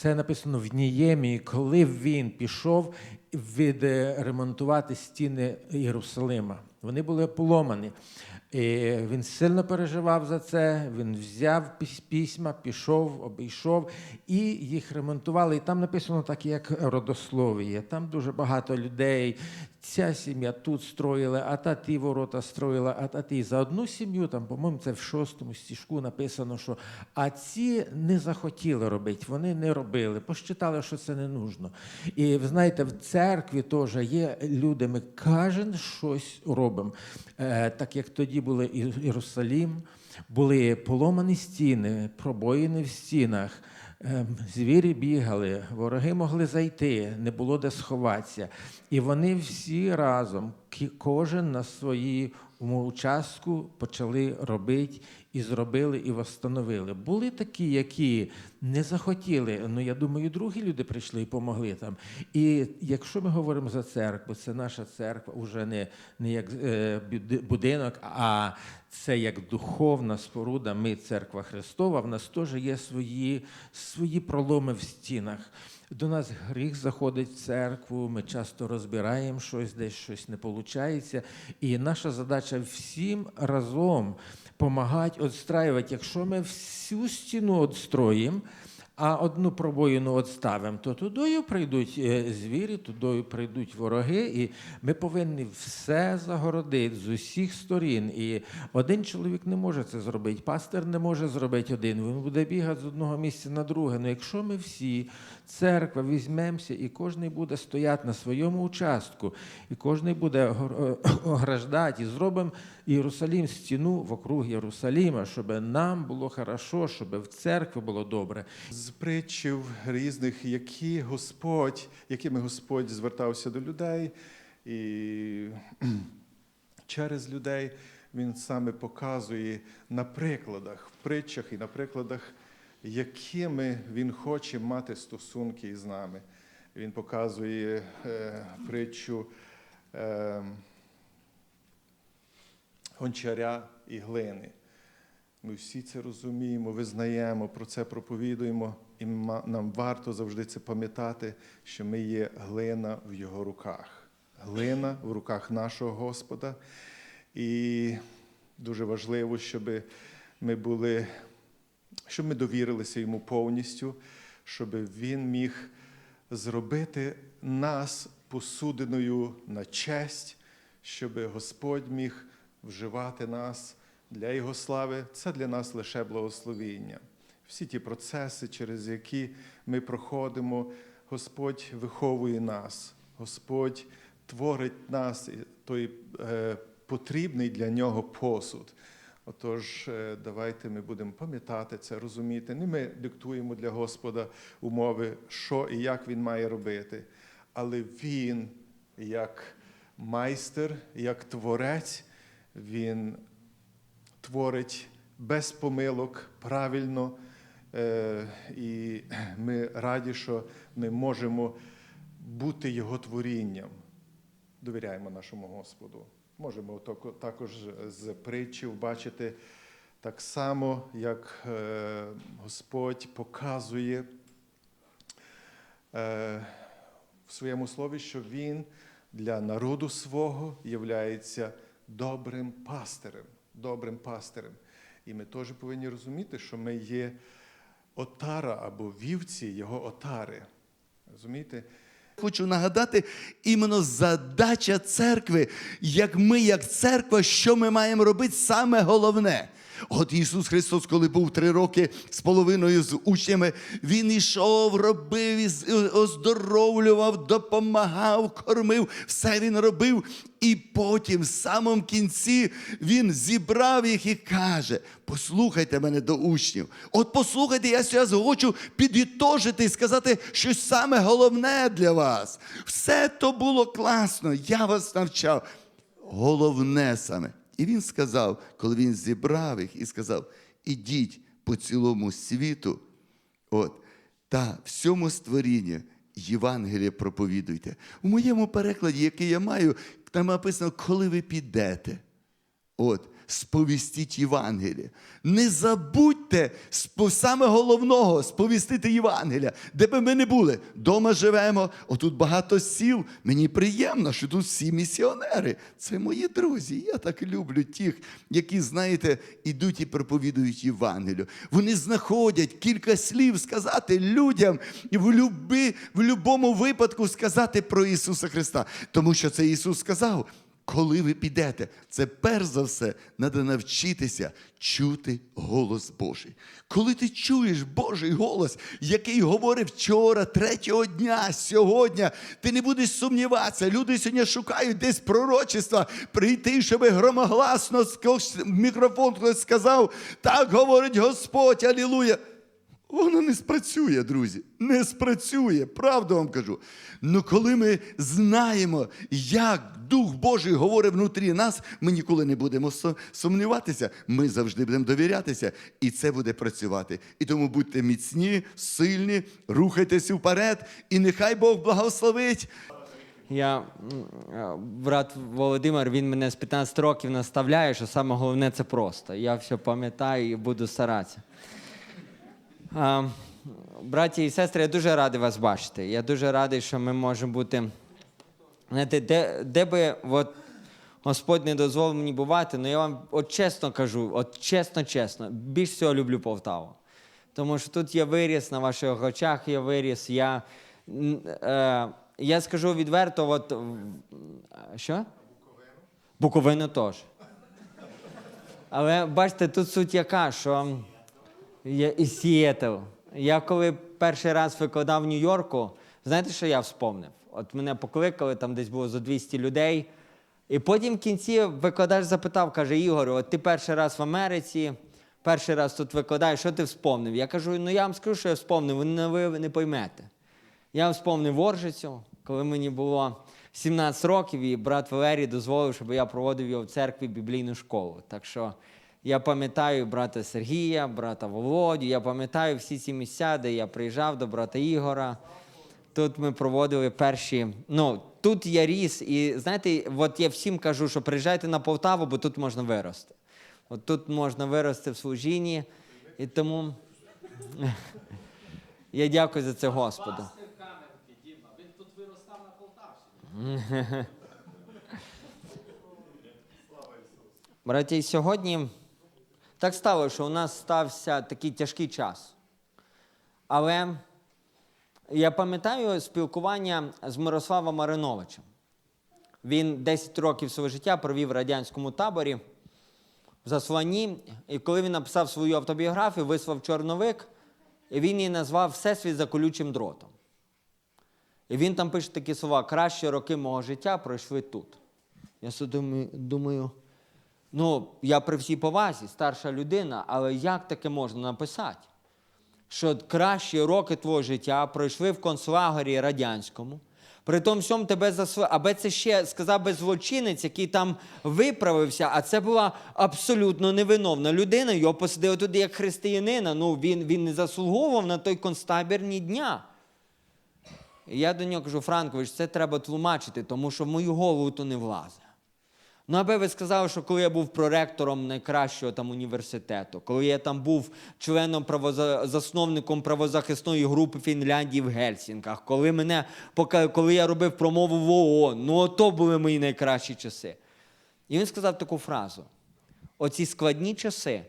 Це написано в Ніємії, коли він пішов відремонтувати стіни Єрусалима. Вони були поломані. І він сильно переживав за це. Він взяв письма, пішов, обійшов і їх ремонтували. І там написано так, як родослов'я. Там дуже багато людей. Ця сім'я тут строїла, а та ті ворота строїла, а та ті. За одну сім'ю, там, по-моєму, це в шостому стіжку написано, що а ці не захотіли робити, вони не робили, посчитали, що це не нужно. І ви знаєте, в церкві теж є люди, ми кожен щось робимо. Е, так як тоді були І- Єрусалім, були поломані стіни, пробоїни в стінах. Ем, Звірі бігали, вороги могли зайти, не було де сховатися. І вони всі разом, кожен на своєму участку почали робити і зробили, і восстановили. Були такі, які не захотіли. Ну я думаю, другі люди прийшли і помогли там. І якщо ми говоримо за церкву, це наша церква вже не, не як е, будинок, а це як духовна споруда. Ми церква Христова. В нас теж є свої, свої проломи в стінах. До нас гріх заходить в церкву, ми часто розбираємо щось, десь щось не виходить. І наша задача всім разом допомагати відстраювати. Якщо ми всю стіну відстроїмо, а одну пробоїну відставимо, то тудою прийдуть е, звірі, тудою прийдуть вороги, і ми повинні все загородити з усіх сторін. І один чоловік не може це зробити, пастир не може зробити один. Він буде бігати з одного місця на друге. Ну якщо ми всі, церква, візьмемося, і кожен буде стояти на своєму участку, і кожен буде огр- е, ограждати, і зробимо Єрусалім стіну вокруг Єрусаліма, щоб нам було хорошо, щоб в церкві було добре. з притчів різних, які Господь, якими Господь звертався до людей, і через людей Він саме показує на прикладах, в притчах і на прикладах, якими Він хоче мати стосунки із нами. Він показує е, притчу е, гончаря і глини. Ми всі це розуміємо, визнаємо, про це проповідуємо, і нам варто завжди це пам'ятати, що ми є глина в його руках. Глина в руках нашого Господа. І дуже важливо, щоб ми були, щоб ми довірилися йому повністю, щоб він міг зробити нас посудиною на честь, щоб Господь міг вживати нас для Його слави. Це для нас лише благословіння. Всі ті процеси, через які ми проходимо, Господь виховує нас, Господь творить нас, той е, потрібний для нього посуд. Отож, е, давайте ми будемо пам'ятати це, розуміти. Не ми диктуємо для Господа умови, що і як він має робити. Але Він, як майстер, як творець, він творить без помилок правильно. Е, І ми раді, що ми можемо бути Його творінням. Довіряємо нашому Господу. Можемо також з притчів бачити так само, як е, Господь показує е, в своєму слові, що Він для народу свого являється добрим пастирем. Добрим пастирем. І ми теж повинні розуміти, що ми є отара або вівці його отари. Розумієте? Хочу нагадати іменно задача церкви, як ми, як церква, що ми маємо робити саме головне. От Ісус Христос, коли був три роки з половиною з учнями, Він ішов, робив, оздоровлював, допомагав, кормив, все він робив. І потім, в самому кінці, він зібрав їх і каже: послухайте мене до учнів. От послухайте, я зараз хочу підітожити і сказати щось саме головне для вас. Все то було класно, я вас навчав. Головне саме. І він сказав, коли він зібрав їх і сказав: ідіть по цілому світу, от, та всьому створінню Євангеліє проповідуйте. У моєму перекладі, який я маю, там написано, коли ви підете. От, сповістіть Євангеліє. Не забудьте саме головного сповістити Євангелія, де би ми не були. Дома живемо, отут багато сіл. Мені приємно, що тут всі місіонери. Це мої друзі. Я так люблю тих, які, знаєте, ідуть і проповідують Євангелію. Вони знаходять кілька слів сказати людям і в, люби, в будь-якому випадку сказати про Ісуса Христа. Тому що це Ісус сказав. Коли ви підете, це перш за все треба навчитися чути голос Божий. Коли ти чуєш Божий голос, який говорив вчора, третього дня, сьогодні, ти не будеш сумніватися. Люди сьогодні шукають десь пророчества, прийти, щоб громогласно мікрофон хтось сказав, так говорить Господь, алілуя. Воно не спрацює, друзі. Не спрацює, правду вам кажу. Ну коли ми знаємо, як Дух Божий говорить внутрі нас, ми ніколи не будемо су- сумніватися. Ми завжди будемо довірятися, і це буде працювати. І тому будьте міцні, сильні, рухайтеся вперед, і нехай Бог благословить. Я е, брат Володимир, він мене з 15 років наставляє, що саме головне це просто. Я все пам'ятаю і буду старатися. Браті і сестри, я дуже радий вас бачити. Я дуже радий, що ми можемо бути. Знаєте, де, де би от, Господь не дозволив мені бувати, ну я вам от чесно кажу, от чесно, чесно, більш всього люблю Полтаву. Тому що тут я виріс, на ваших очах я виріс. Я, е, я скажу відверто, от, що? Буковину теж. Але бачите, тут суть яка, що я і Сіетл. Я коли перший раз викладав в Нью-Йорку, знаєте, що я вспомнив? От мене покликали, там десь було за 200 людей. І потім в кінці викладач запитав, каже, Ігор, от ти перший раз в Америці, перший раз тут викладаєш, що ти вспомнив? Я кажу, ну я вам скажу, що я вспомнив, ви не, поймете. Я вспомнив Воржицю, коли мені було 17 років, і брат Валерій дозволив, щоб я проводив його в церкві біблійну школу. Так що я пам'ятаю брата Сергія, брата Володю, я пам'ятаю всі ці місця, де я приїжджав до брата Ігора. Тут ми проводили перші. Ну, тут я ріс, і знаєте, от я всім кажу, що приїжджайте на Полтаву, бо тут можна вирости. От тут можна вирости в служінні. І тому я дякую за це Господу. Він тут виростав на Браті, і сьогодні так стало, що у нас стався такий тяжкий час. Але я пам'ятаю спілкування з Мирославом Мариновичем. Він 10 років свого життя провів в радянському таборі в Заслані. І коли він написав свою автобіографію, вислав чорновик, і він її назвав Всесвіт за колючим дротом. І він там пише такі слова: кращі роки мого життя пройшли тут. Я думаю, ну, я при всій повазі, старша людина, але як таке можна написати? Що кращі роки твого життя пройшли в концлагері радянському. При тому всьому тебе засли. Аби це ще сказав би злочинець, який там виправився, а це була абсолютно невиновна людина. Його посадили туди як християнина. Ну він, він не заслуговував на той концтабір ні дня. І я до нього кажу, Франкович, це треба тлумачити, тому що в мою голову то не влазить. Ну, аби ви сказали, що коли я був проректором найкращого там університету, коли я там був членом правоза... засновником правозахисної групи Фінляндії в Гельсінках, коли мене коли я робив промову в ООН, ну ото були мої найкращі часи. І він сказав таку фразу: оці складні часи,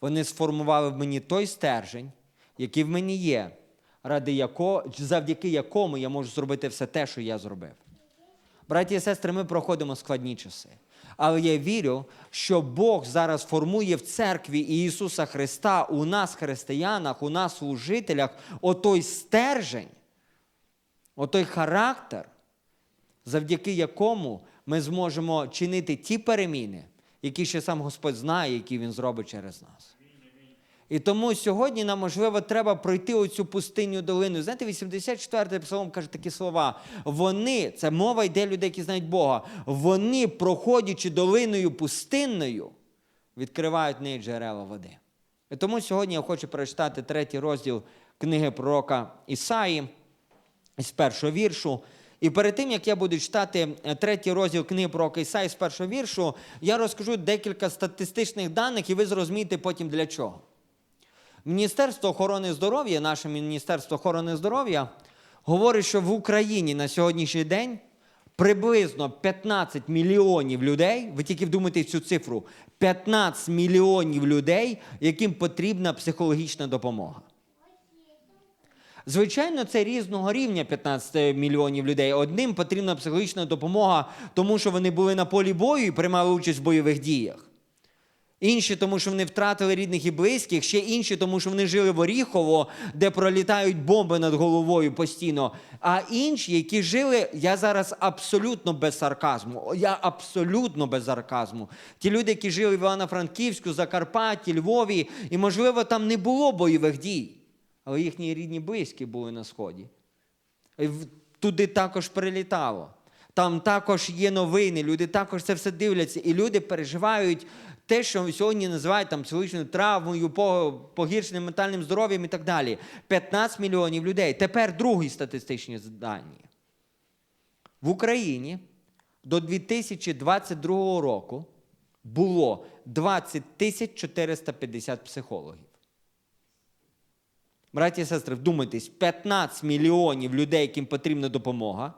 вони сформували в мені той стержень, який в мені є, ради якого, завдяки якому я можу зробити все те, що я зробив. Браті і сестри, ми проходимо складні часи. Але я вірю, що Бог зараз формує в церкві Ісуса Христа у нас, християнах, у нас, служителях, отой стержень, отой характер, завдяки якому ми зможемо чинити ті переміни, які ще сам Господь знає, які Він зробить через нас. І тому сьогодні нам, можливо, треба пройти оцю пустиню долину. Знаєте, 84-й псалом каже такі слова. Вони, це мова йде людей, які знають Бога. Вони, проходячи долиною пустинною, відкривають неї джерела води. І тому сьогодні я хочу прочитати третій розділ книги пророка Ісаї з першого віршу. І перед тим, як я буду читати е, третій розділ книги про Ісаї з першого віршу, я розкажу декілька статистичних даних, і ви зрозумієте потім для чого. Міністерство охорони здоров'я, наше Міністерство охорони здоров'я, говорить, що в Україні на сьогоднішній день приблизно 15 мільйонів людей, ви тільки вдумайтесь цю цифру, 15 мільйонів людей, яким потрібна психологічна допомога. Звичайно, це різного рівня 15 мільйонів людей. Одним потрібна психологічна допомога, тому що вони були на полі бою і приймали участь в бойових діях. Інші, тому що вони втратили рідних і близьких, ще інші, тому що вони жили в Оріхово, де пролітають бомби над головою постійно. А інші, які жили, я зараз абсолютно без сарказму. Я абсолютно без сарказму. Ті люди, які жили в Івано-Франківську, Закарпатті, Львові, і, можливо, там не було бойових дій, але їхні рідні близькі були на сході. Туди також прилітало. Там також є новини, люди також це все дивляться, і люди переживають те, що сьогодні називають там психологічною травмою, по- погіршеним ментальним здоров'ям і так далі. 15 мільйонів людей. Тепер другі статистичні дані. В Україні до 2022 року було 20 тисяч 450 психологів. Браті і сестри, вдумайтесь, 15 мільйонів людей, яким потрібна допомога,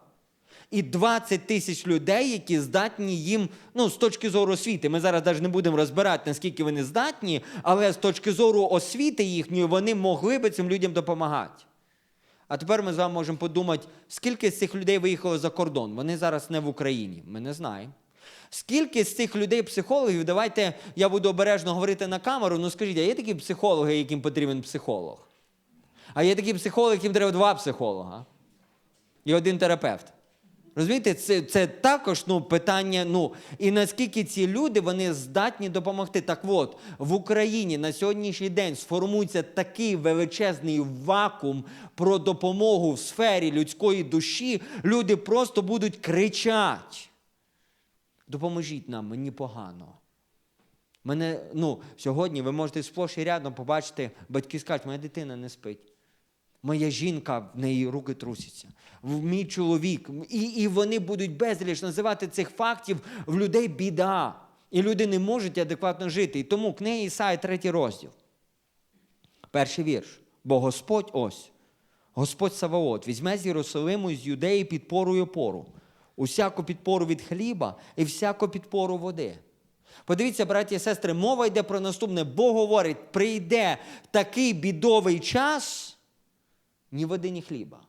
і 20 тисяч людей, які здатні їм, ну, з точки зору освіти. Ми зараз навіть не будемо розбирати, наскільки вони здатні, але з точки зору освіти їхньої вони могли би цим людям допомагати. А тепер ми з вами можемо подумати, скільки з цих людей виїхало за кордон. Вони зараз не в Україні. Ми не знаємо. Скільки з цих людей психологів, давайте я буду обережно говорити на камеру. Ну скажіть, а є такі психологи, яким потрібен психолог? А є такі психологи, яким треба два психолога і один терапевт. Розумієте, це, це також ну, питання. Ну, і наскільки ці люди вони здатні допомогти. Так от, в Україні на сьогоднішній день сформується такий величезний вакуум про допомогу в сфері людської душі, люди просто будуть кричати. Допоможіть нам, мені погано. Мене, ну, сьогодні ви можете сплош і рядом побачити, батьки скажуть, моя дитина не спить. Моя жінка, в неї руки трусяться. Мій чоловік. І, і вони будуть безліч називати цих фактів в людей біда. І люди не можуть адекватно жити. І тому книга Ісаї, третій розділ. Перший вірш. Бо Господь ось, Господь Саваот, візьме з Єрусалиму і з Юдеї підпору і опору, усяку підпору від хліба і всяку підпору води. Подивіться, браті і сестри, мова йде про наступне. Бог говорить, прийде такий бідовий час, ні води, ні хліба.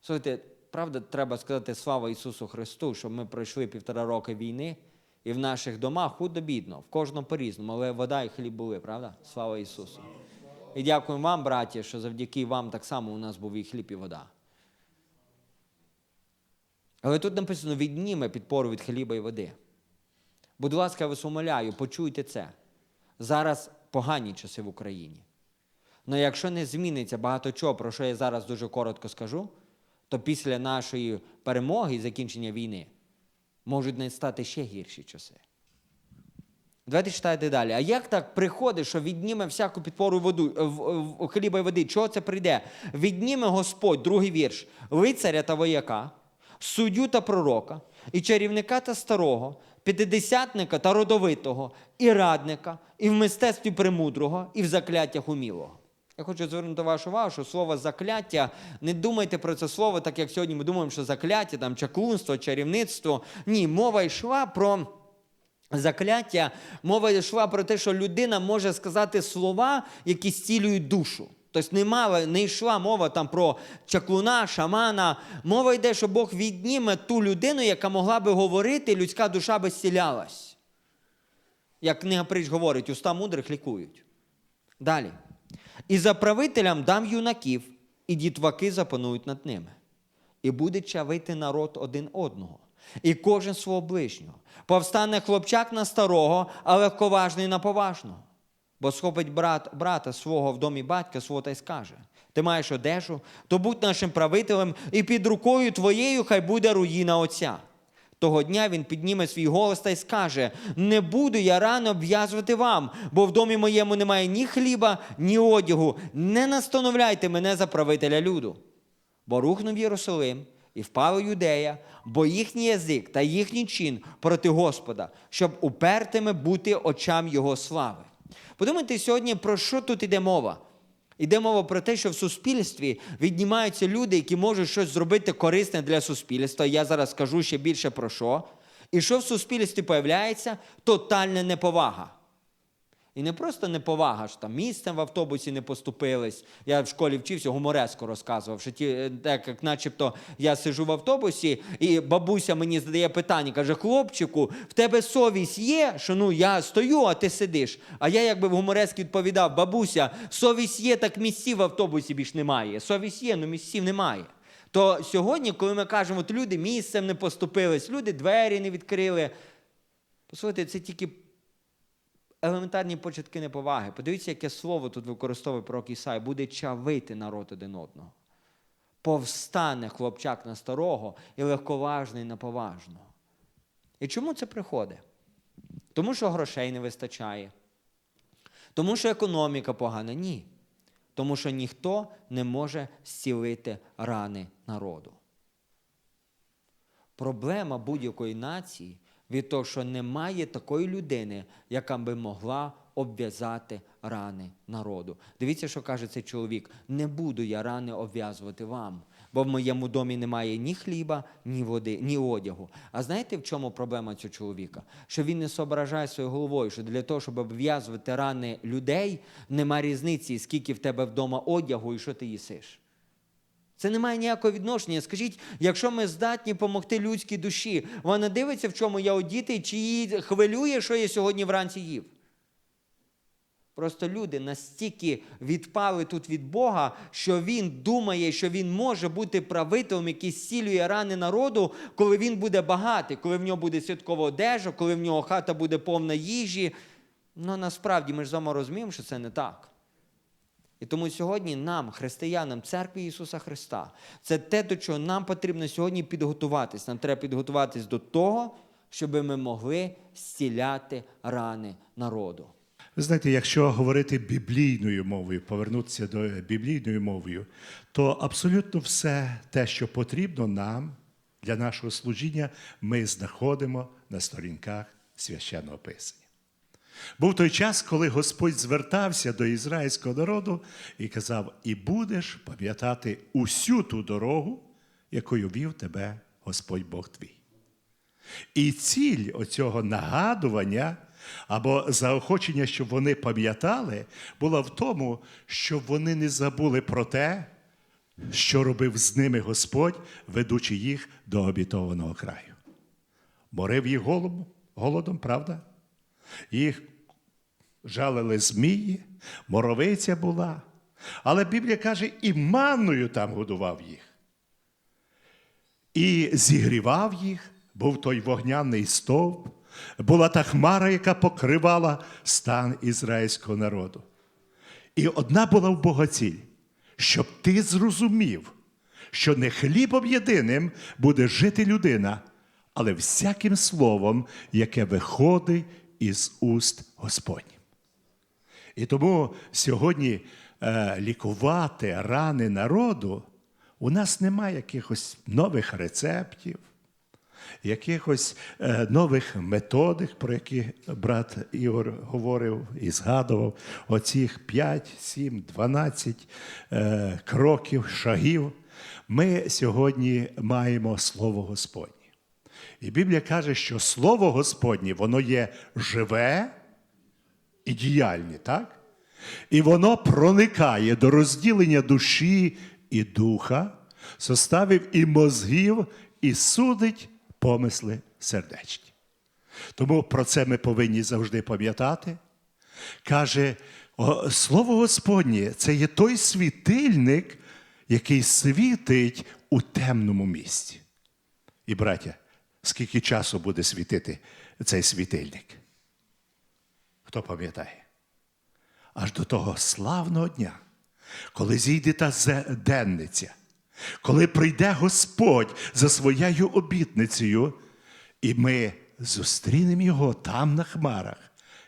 Слухайте, правда, треба сказати слава Ісусу Христу, що ми пройшли півтора роки війни, і в наших домах худо-бідно, в кожному по-різному, але вода і хліб були, правда? Слава Ісусу. І дякуємо вам, браті, що завдяки вам так само у нас був і хліб, і вода. Але тут написано: відніме підпору від хліба і води. Будь ласка, я вас умоляю, почуйте це. Зараз погані часи в Україні. Але якщо не зміниться багато чого, про що я зараз дуже коротко скажу, то після нашої перемоги і закінчення війни можуть настати ще гірші часи. Давайте читайте далі. А як так приходить, що відніме всяку підпору воду, хліба і води? Чого це прийде? Відніме Господь, другий вірш, лицаря та вояка, суддю та пророка, і чарівника та старого, п'ятидесятника та родовитого, і радника, і в мистецтві премудрого, і в закляттях умілого. Я хочу звернути вашу увагу, що слово закляття, не думайте про це слово, так як сьогодні ми думаємо, що закляття, там чаклунство, чарівництво. Ні, мова йшла про закляття, мова йшла про те, що людина може сказати слова, які зцілюють душу. Тобто не, мала, не йшла мова там про чаклуна, шамана. Мова йде, що Бог відніме ту людину, яка могла би говорити, людська душа би зцілялась. Як книга притч говорить, уста мудрих лікують. Далі. І заправителям дам юнаків, і дітваки запанують над ними. І буде чавити народ один одного, і кожен свого ближнього. Повстане хлопчак на старого, а легковажний на поважного. Бо схопить брат брата свого в домі батька свого та й скаже: Ти маєш одежу, то будь нашим правителем, і під рукою твоєю хай буде руїна отця. Того дня він підніме свій голос та й скаже: Не буду я рано обв'язувати вам, бо в домі моєму немає ні хліба, ні одягу. Не настановляйте мене за правителя люду. Бо рухнув Єрусалим, і впала юдея, бо їхній язик та їхній чин проти Господа, щоб упертими бути очам Його слави. Подумайте сьогодні, про що тут іде мова? Іде мова про те, що в суспільстві віднімаються люди, які можуть щось зробити корисне для суспільства. Я зараз скажу ще більше про що. І що в суспільстві появляється? Тотальна неповага. І не просто неповага, що там місцем в автобусі не поступились. Я в школі вчився, гумореско розказував, що ті, е, так як начебто я сижу в автобусі, і бабуся мені задає питання, каже: хлопчику, в тебе совість є, що ну я стою, а ти сидиш. А я якби в гуморески відповідав: бабуся, совість є, так місців в автобусі більш немає. Совість є, але місців немає. То сьогодні, коли ми кажемо, от люди місцем не поступились, люди двері не відкрили. Послухайте, це тільки елементарні початки неповаги. Подивіться, яке слово тут використовує пророк Ісай. Буде чавити народ один одного. Повстане хлопчак на старого і легковажний на поважного. І чому це приходить? Тому що грошей не вистачає. Тому що економіка погана? Ні. Тому що ніхто не може зцілити рани народу. Проблема будь-якої нації від того, що немає такої людини, яка би могла обв'язати рани народу. Дивіться, що каже цей чоловік: не буду я рани обв'язувати вам, бо в моєму домі немає ні хліба, ні води, ні одягу. А знаєте, в чому проблема цього чоловіка? Що він не соображає своєю головою, що для того, щоб обв'язувати рани людей, нема різниці, скільки в тебе вдома одягу і що ти їсиш. Це не має ніякого відношення. Скажіть, якщо ми здатні допомогти людській душі, вона дивиться, в чому я одітий, чи її хвилює, що я сьогодні вранці їв. Просто люди настільки відпали тут від Бога, що він думає, що він може бути правителем, який зцілює рани народу, коли він буде багатий, коли в нього буде святкова одежа, коли в нього хата буде повна їжі. Ну насправді ми ж з вами розуміємо, що це не так. І тому сьогодні нам, християнам, церкві Ісуса Христа, це те, до чого нам потрібно сьогодні підготуватись. Нам треба підготуватись до того, щоб ми могли зціляти рани народу. Ви знаєте, якщо говорити біблійною мовою, повернутися до біблійної мовою, то абсолютно все те, що потрібно нам для нашого служіння, ми знаходимо на сторінках священного писання. Був той час, коли Господь звертався до ізраїльського народу і казав: І будеш пам'ятати усю ту дорогу, якою вів тебе Господь Бог твій. І ціль оцього нагадування або заохочення, щоб вони пам'ятали, була в тому, щоб вони не забули про те, що робив з ними Господь, ведучи їх до обітованого краю. Морив їх голодом, правда? Їх жалили змії, моровиця була. Але Біблія каже, і манною там годував їх. І зігрівав їх, був той вогняний стовп, була та хмара, яка покривала стан ізраїльського народу. І одна була в Бога ціль, щоб ти зрозумів, що не хлібом єдиним буде жити людина, але всяким словом, яке виходить із уст Господніх. І тому сьогодні е, лікувати рани народу у нас немає якихось нових рецептів, якихось е, нових методик, про які брат Ігор говорив і згадував, оцих 5, 7, 12 е, кроків, шагів. Ми сьогодні маємо Слово Господнє. І Біблія каже, що Слово Господнє, воно є живе і діяльне, так? І воно проникає до розділення душі і духа, составів і мозгів, і судить помисли сердечні. Тому про це ми повинні завжди пам'ятати. Каже, Слово Господнє це є той світильник, який світить у темному місці. І, браття, скільки часу буде світити цей світильник? Хто пам'ятає? Аж до того славного дня, коли зійде та денниця, коли прийде Господь за своєю обітницею, і ми зустрінемо його там на хмарах.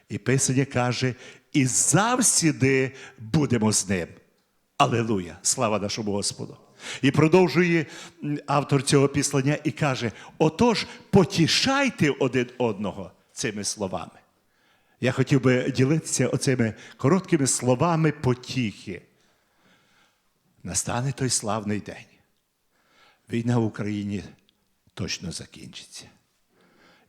І Писання каже, і завсіди будемо з ним. Алелуя! Слава нашому Господу! І продовжує автор цього післання і каже: отож, потішайте один одного цими словами. Я хотів би ділитися оцими короткими словами потіхи. Настане той славний день. Війна в Україні точно закінчиться.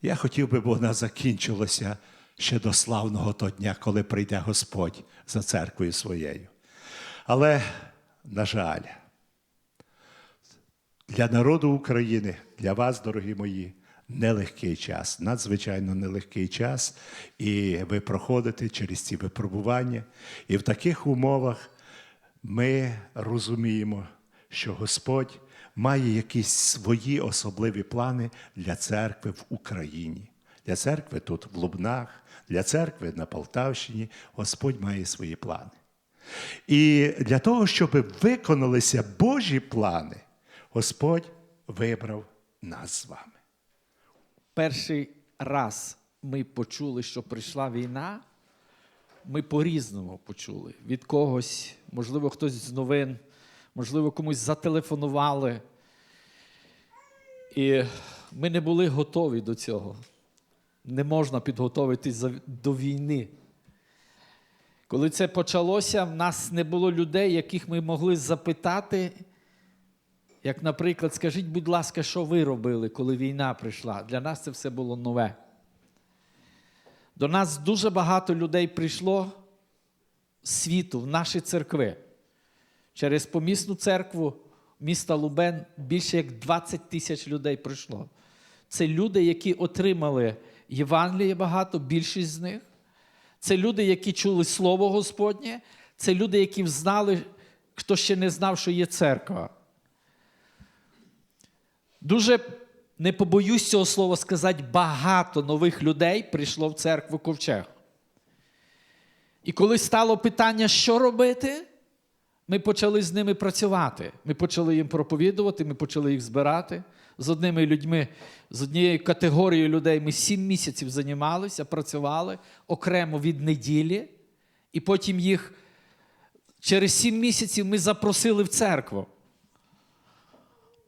Я хотів би, б вона закінчилася ще до славного того дня, коли прийде Господь за церквою своєю. Але, на жаль, для народу України, для вас, дорогі мої, нелегкий час, надзвичайно нелегкий час, і ви проходите через ці випробування. І в таких умовах ми розуміємо, що Господь має якісь свої особливі плани для церкви в Україні. Для церкви тут в Лубнах, для церкви на Полтавщині Господь має свої плани. І для того, щоб виконалися Божі плани, Господь вибрав нас з вами. перший раз ми почули, що прийшла війна, ми по-різному почули. Від когось, можливо, хтось з новин, можливо, комусь зателефонували. І ми не були готові до цього. Не можна підготуватись за- до війни. Коли це почалося, в нас не було людей, яких ми могли запитати, як, наприклад, скажіть, будь ласка, що ви робили, коли війна прийшла? Для нас це все було нове. До нас дуже багато людей прийшло з світу, в наші церкви. Через помісну церкву міста Лубен більше як 20 тисяч людей прийшло. Це люди, які отримали Євангеліє багато, більшість з них. Це люди, які чули Слово Господнє. Це люди, які знали, хто ще не знав, що є церква. Дуже не побоюсь цього слова сказати, багато нових людей прийшло в церкву Ковчег. І коли стало питання, що робити, ми почали з ними працювати. Ми почали їм проповідувати, ми почали їх збирати. З одними людьми, з однією категорією людей ми сім місяців займалися, працювали окремо від неділі, і потім їх через сім місяців ми запросили в церкву.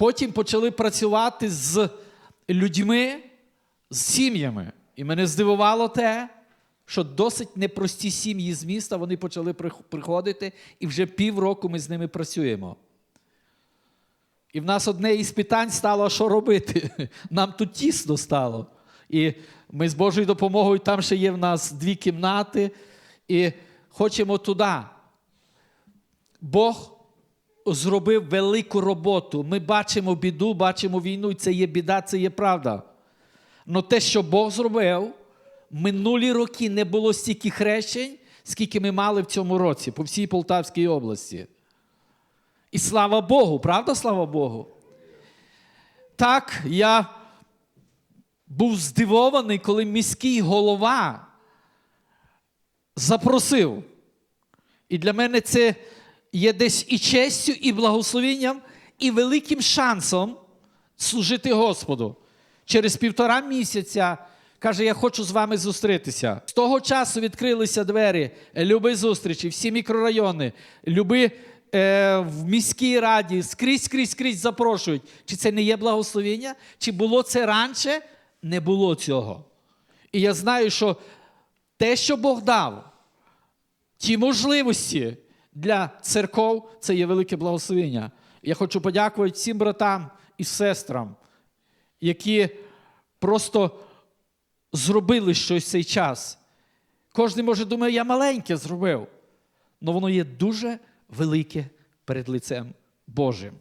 Потім почали працювати з людьми, з сім'ями. І мене здивувало те, що досить непрості сім'ї з міста вони почали приходити, і вже півроку ми з ними працюємо. І в нас одне із питань стало, що робити. Нам тут тісно стало. І ми з Божою допомогою, там ще є в нас дві кімнати, і хочемо туди. Бог зробив велику роботу. Ми бачимо біду, бачимо війну, і це є біда, це є правда. Но те, що Бог зробив, минулі роки не було стільки хрещень, скільки ми мали в цьому році по всій Полтавській області. І слава Богу, правда, слава Богу? Так, я був здивований, коли міський голова запросив. І для мене це є десь і честю, і благословенням, і великим шансом служити Господу. Через півтора місяця каже, я хочу з вами зустрітися. З того часу відкрилися двері, люби зустрічі, всі мікрорайони, люби е, в міській раді, скрізь, скрізь, скрізь запрошують. Чи це не є благословення? Чи було це раніше? Не було цього. І я знаю, що те, що Бог дав, ті можливості для церков це є велике благословення. Я хочу подякувати всім братам і сестрам, які просто зробили щось в цей час. Кожен може думає, я маленьке зробив. але воно є дуже велике перед лицем Божим.